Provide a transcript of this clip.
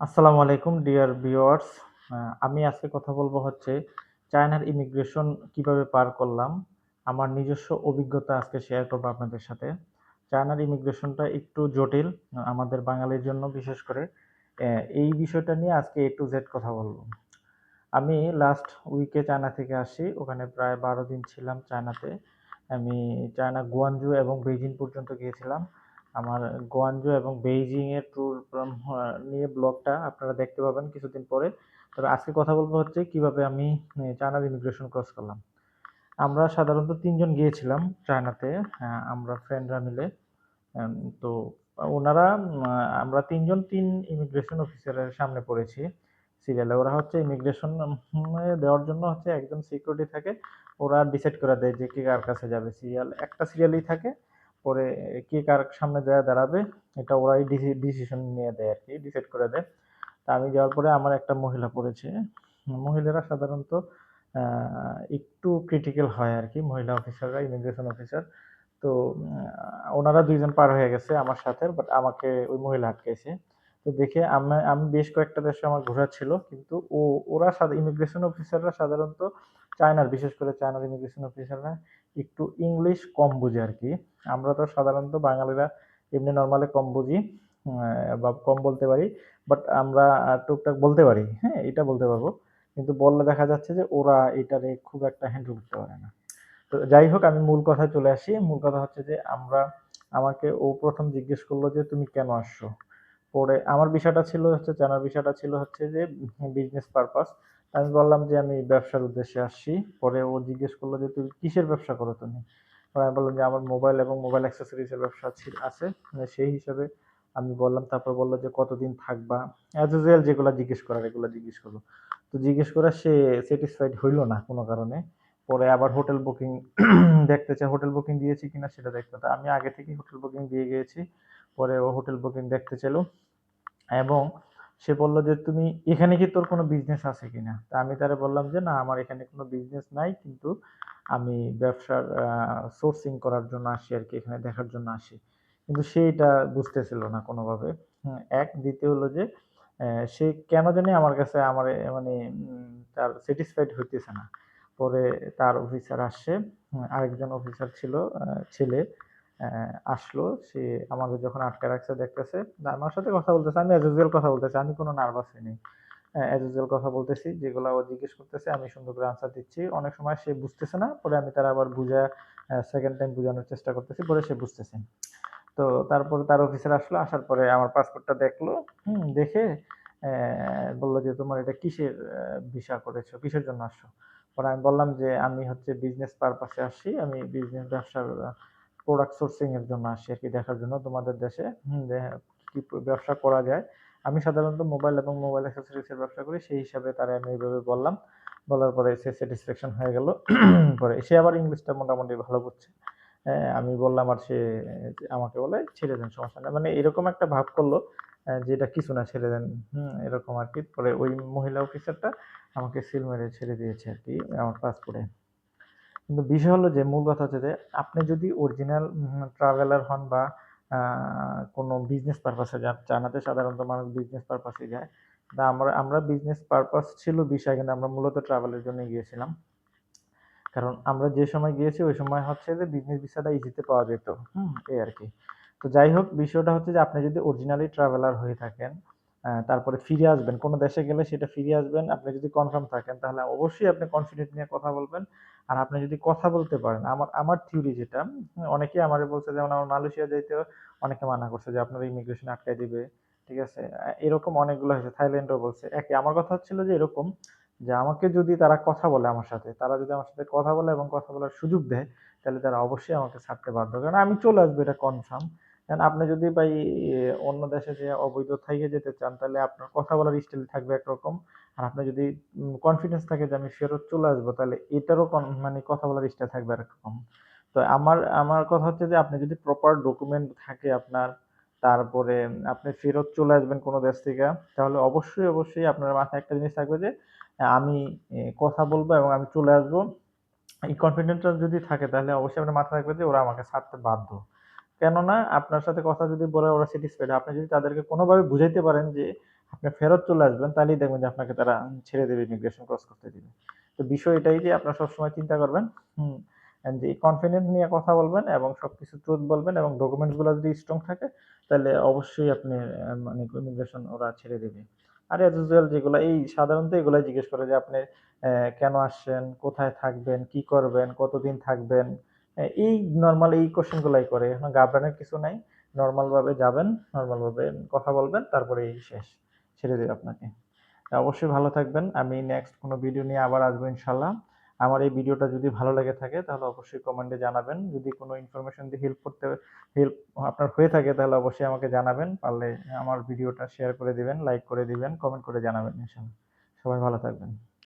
আসসালামু আলাইকুম, dear viewers. আমি আজকে কথা বলব হচ্ছে চায়নার ইমিগ্রেশন কীভাবে পার করলাম। আমার নিজস্ব অভিজ্ঞতা আজকে শেয়ার করব আপনাদের সাথে। চায়নার ইমিগ্রেশনটা একটু জটিল, আমাদের বাঙালির জন্য বিশেষ করে। এই বিষয়টা নিয়ে আজকে এ টু জেড কথা বলব আমি লাস্ট উইকে চায়না থেকে আসি। ওখানে প্রায় ১২ দিন ছিলাম চায়নাতে। আমি চায়না, গুয়ানজু এবং বেইজিং পর্যন্ত গিয়েছিলাম। আমার গুয়ানজু এবং বেইজিং এর ট্যুর নিয়ে ব্লগটা আপনারা দেখতে পাবেন কিছুদিন পরে। তবে আজকে কথা বলব হচ্ছে কীভাবে আমি চায়নার ইমিগ্রেশন ক্রস করলাম। আমরা সাধারণত তিনজন গিয়েছিলাম চায়নাতে। আমরা ফ্রেন্ডরা মিলে। তো ওনারা আমরা তিনজন তিন ইমিগ্রেশন অফিসারের সামনে পড়েছি সিরিয়ালে। ওরা হচ্ছে ইমিগ্রেশন দেওয়ার জন্য হচ্ছে একজন সিকিউরিটি থাকে। ওরা ডিসাইড করে দেয় যে কে কার কাছে যাবে। সিরিয়াল একটা সিরিয়ালই থাকে। পরে কে কার সামনে যায়া দাঁড়াবে এটা ওরাই ডিসি ডিসিশন নিয়ে দেয় আর কি ডিসাইড করে দেয়। তা আমি যাওয়ার পরে আমার একটা মহিলা পড়েছে। মহিলারা সাধারণত একটু ক্রিটিক্যাল হয় আর কি মহিলা অফিসাররা, ইমিগ্রেশন অফিসার। তো ওনারা দুইজন পার হয়ে গেছে আমার সাথে। বাট আমাকে ওই মহিলা আটকেছে তো দেখে আমা আমি বেশ কয়েকটা দেশে আমার ঘোরা ছিল। কিন্তু ও ওরা ইমিগ্রেশন অফিসাররা সাধারণত চায়নার বিশেষ করে চায়নার ইমিগ্রেশন অফিসাররা একটু ইংলিশ কম বুঝে আরকি। আমরা তো সাধারণত বাঙালিরা এমনি নরমালি কম বুঝি বা কম বলতে পারি। বাট আমরা টুকটাক বলতে পারি। হ্যাঁ? এটা বলতে পারব কিন্তু বললে দেখা যাচ্ছে যে ওরা এটারে খুব একটা হ্যান্ডেল করতে পারে না। তো যাই হোক আমি মূল কথায় চলে আসি। মূল কথা হচ্ছে যে আমরা আমাকে ও প্রথম জিজ্ঞেস করল যে, "তুমি কেন আসছো?" পরে আমার বিষয়টা ছিল হচ্ছে জানার বিষয়টা ছিল হচ্ছে যে বিজনেস পারপাস। আমি বললাম যে, "আমি ব্যবসার উদ্দেশ্যে আসছি।" পরে ও জিজ্ঞেস করল যে, "তুমি কিসের ব্যবসা করো তুমি?" আমি বললাম যে, "আমার মোবাইল এবং মোবাইল অ্যাক্সেসরিজ এর ব্যবসা আছে।" মানে সেই হিসাবে আমি বললাম। তারপর বলল যে, "কতদিন থাকবা?" অ্যাজ ইউজুয়াল যেগুলো জিজ্ঞেস করার এগুলা জিজ্ঞেস করল তো জিজ্ঞেস করে সে স্যাটিসফাইড হইল না কোনো কারণে। পরে আবার হোটেল বুকিং দেখতে চায়। হোটেল বুকিং দিয়েছি কিনা সেটা দেখতে। তো আমি আগে থেকেই হোটেল বুকিং দিয়ে গিয়েছি। পরে ও হোটেল বুকিং দেখতে চাইল। এবং সে বলল যে, "তুমি এখানে কি তোর কোনো বিজনেস আছে কিনা?" তা আমি তারে বললাম যে, "না আমার এখানে কোনো বিজনেস নাই। কিন্তু আমি ব্যবসার সোর্সিং করার জন্য আসি আর কি এখানে দেখার জন্য আসি।" কিন্তু সে এটা বুঝতেছিল না কোনোভাবে ১ দ্বিতীয় হলো যে সে কেন জানি আমার কাছে আমার মানে তার স্যাটিসফাইড হইতেছে না। পরে তার অফিসার আসছে। আরেকজন অফিসার ছিল ছেলে আসলো। সে আমাকে যখন আটকে রাখছে দেখতেছে। আমার সাথে কথা বলতেছে। আমি অ্যাজ ইউজুয়াল কথা বলতেছি। আমি কোনো নার্ভাস নাই। হ্যাঁ, অ্যাজ কথা বলতেছি। যেগুলা ও জিজ্ঞেস করতেছে আমি সুন্দর করে আনসার দিচ্ছি। অনেক সময় সে বুঝতেছে না। পরে আমি তারে আবার বুঝা 2nd টাইম বুঝানোর চেষ্টা করতেছি। পরে সে বুঝতেছে। তো তারপরে তার অফিসার আসলো। আসার পরে আমার পাসপোর্টটা দেখল। হুম, দেখে বলল যে, "তোমার এটা কিসের ভিসা করেছ? কিসের জন্য আসছো?" পরে আমি বললাম যে, "আমি হচ্ছে বিজনেস পারপাস এ আসছি। আমি বিজনেস ব্যবসার প্রোডাক্ট সোর্সিং এর জন্য আসছি আরকি দেখার জন্য তোমাদের দেশে কি ব্যবসা করা যায়। আমি সাধারণত মোবাইল এবং মোবাইল অ্যাক্সেসরিজ এর ব্যবসা করি। সেই হিসাবে তারে আমি এভাবে বললাম। বলার পরে সে স্যাটিসফ্যাকশন হয়ে গেল। পরে সে আবার ইংলিশটা মোটামুটি ভালো বুঝছে। আমি বললাম আর সে আমাকে বলে, "ছেড়ে দেন সমস্যা নেই মানে এরকম একটা ভাব করল অ্যা যে এটা কিছু না ছেড়ে দেন। হুম, এরকম আর কি পরে ওই মহিলা অফিসারটা আমাকে সিল মেরে ছেড়ে দিয়েছে আর কি আমার পাসপোর্টে। কিন্তু বিষয় হলো যে মূল কথা হচ্ছে যে আপনি যদি অরিজিনাল ট্রাভেলার হন বা কোনো বিজনেস পারপাসে যান, চায়নাতে সাধারণত মানুষ বিজনেস পারপাসে যায়। তা আমরা আমরা বিজনেস পারপাস ছিল বিষয় কিন্তু আমরা মূলত ট্রাভেল এর জন্যই গিয়েছিলাম। কারণ আমরা যে সময় গিয়েছি ওই সময় হচ্ছে যে বিজনেস ভিসাটা ইজিতে পাওয়া যেত। হুম, এই আর কি তো যাই হোক বিষয়টা হচ্ছে যে আপনি যদি অরিজিনালি ট্রাভেলার হয়ে থাকেন, তারপরে ফিরে আসবেন। কোনো দেশে গেলে সেটা ফিরে আসবেন। আপনি যদি কনফার্ম থাকেন তাহলে অবশ্যই আপনি কনফিডেন্ট নিয়ে কথা বলবেন। আর আপনি যদি কথা বলতে পারেন, আমার আমার থিওরি যেটা অনেকেই আমারে বলছে যেমন আমার মালয়েশিয়া যাইতেও অনেকে মানা করছে যে আপনার ইমিগ্রেশন আটকায় দিবে। ঠিক আছে? এরকম অনেকগুলো হয়েছে। থাইল্যান্ডও বলছে। একই আমার কথা হচ্ছিল যে এরকম যে আমাকে যদি তারা কথা বলে আমার সাথে, তারা যদি আমার সাথে কথা বলে এবং কথা বলার সুযোগ দেয়, তাহলে তারা অবশ্যই আমাকে ছাড়তে বাধ্য। কারণ আমি চলে আসব এটা কনফার্ম। কারণ আপনি যদি ভাই অন্য দেশে যেয়ে অবৈধ থাইকা যেতে চান, তাহলে আপনার কথা বলার স্টাইল থাকবে একরকম। আর আপনার যদি কনফিডেন্স থাকে যে আমি ফেরত চলে আসব, তাহলে এটারও মানে কথা বলার স্টাইল থাকবে আরেকরকম। তো আমার আমার কথা হচ্ছে যে আপনি যদি প্রপার ডকুমেন্ট থাকে আপনার, তারপরে আপনি ফেরত চলে আসবেন কোন দেশ থেকে, তাহলে অবশ্যই, অবশ্যই আপনার মাথায় একটা জিনিস থাকবে যে আমি কথা বলব এবং আমি চলে আসব। এই কনফিডেন্ট টা যদি থাকে তাহলে অবশ্যই আপনার মাথায় থাকবে যে ওরা আমাকে ছাড়তে বাধ্য। কেননা আপনার সাথে কথা যদি বলে ওরা স্যাটিসফাইড, আপনি যদি তাদেরকে কোনোভাবে বুঝাইতে পারেন যে আপনি ফেরত চলে আসবেন তাহলেই দেখবেন যে আপনাকে তারা ছেড়ে দেবে ইমিগ্রেশন ক্রস করতে দিবে। তো বিষয় এটাই যে আপনারা সবসময় চিন্তা করবেন হুম, যে কনফিডেন্স নিয়ে কথা বলবেন এবং সব কিছু ট্রুথ বলবেন এবং ডকুমেন্টসগুলো যদি স্ট্রং থাকে তাহলে অবশ্যই আপনি মানে ইমিগ্রেশন ওরা ছেড়ে দেবে আর এস ইউজুয়াল যেগুলা এই সাধারণত এগুলাই জিজ্ঞেস করে যে আপনি কেন আসছেন, কোথায় থাকবেন, কি করবেন, কতদিন থাকবেন। এই নর্মাল এই কোয়েশ্চেন গুলাই করে। এখন ঘাবড়ানোর কিছু নাই। নরমাল ভাবে যাবেন, নরমাল ভাবে কথা বলবেন, তারপরে এই শেষ। ছেড়ে দেবে আপনাকে। অবশ্যই ভালো থাকবেন। আমি নেক্সট কোনো ভিডিও নিয়ে আবার আসব ইনশাআল্লাহ। আমার এই ভিডিওটা যদি ভালো লেগে থাকে তাহলে অবশ্যই কমেন্টে জানাবেন। যদি কোনো ইনফরমেশন দিয়ে হেল্প করতে হেল্প আপনার হয়ে থাকে তাহলে অবশ্যই আমাকে জানাবেন। পারলে আমার ভিডিওটা শেয়ার করে দিবেন, লাইক করে দিবেন, কমেন্ট করে জানাবেন ইনশাআল্লাহ। সবাই ভালো থাকবেন।